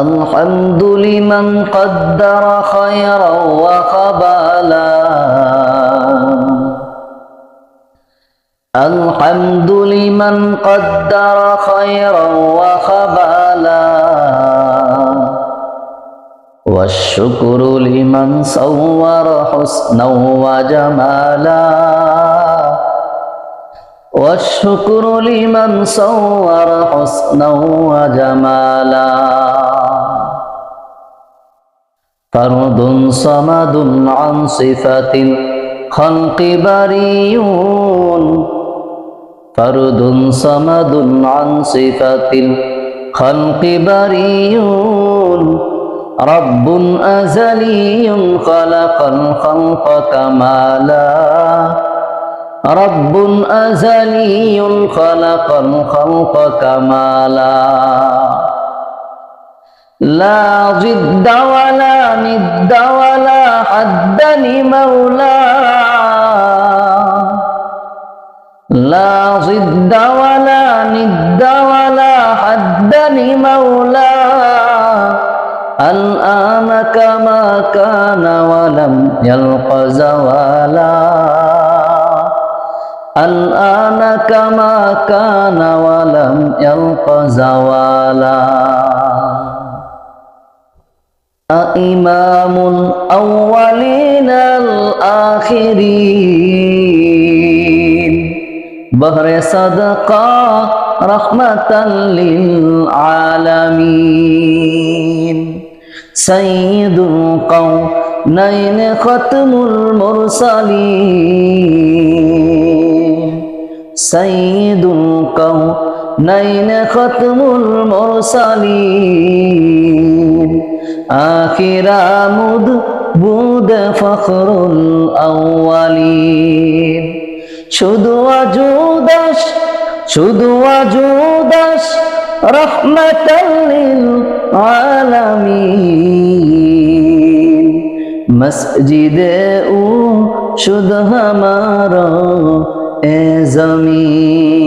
الحمد لمن قدر خيرا وقبلا الحمد لمن قدر خيرا وقبلا والشكر لمن صور حسنا وجمالا؟ والشكر لمن صور حسنا وجمالا فرد صمد عن صفة الخلق بريون فرد صمد عن صفة الخلق بريون رب أزلي خلق الخلق كمالا رب أزلي خلق الخلق كمالا لا ضد ولا ند ولا حد لمولاه لا ضد ولا ند ولا حد لمولاه الآن كما كان ولم يلق زوالا الآن كما كان ولم يلق زوالا إمام الأولين الآخرين بهر صدقة رحمة للعالمين سيد القونين ختم المرسلين সাইদুল কৌ নাইন খতমুল মোসালিন আখিরামুদ বুদ ফখরুল আউয়ালিন। শুধু আজুদাস শুধু আজুদাস রহমতাল্লিল আলামিন। মসজিদে ও শুধু আমার এ জমিন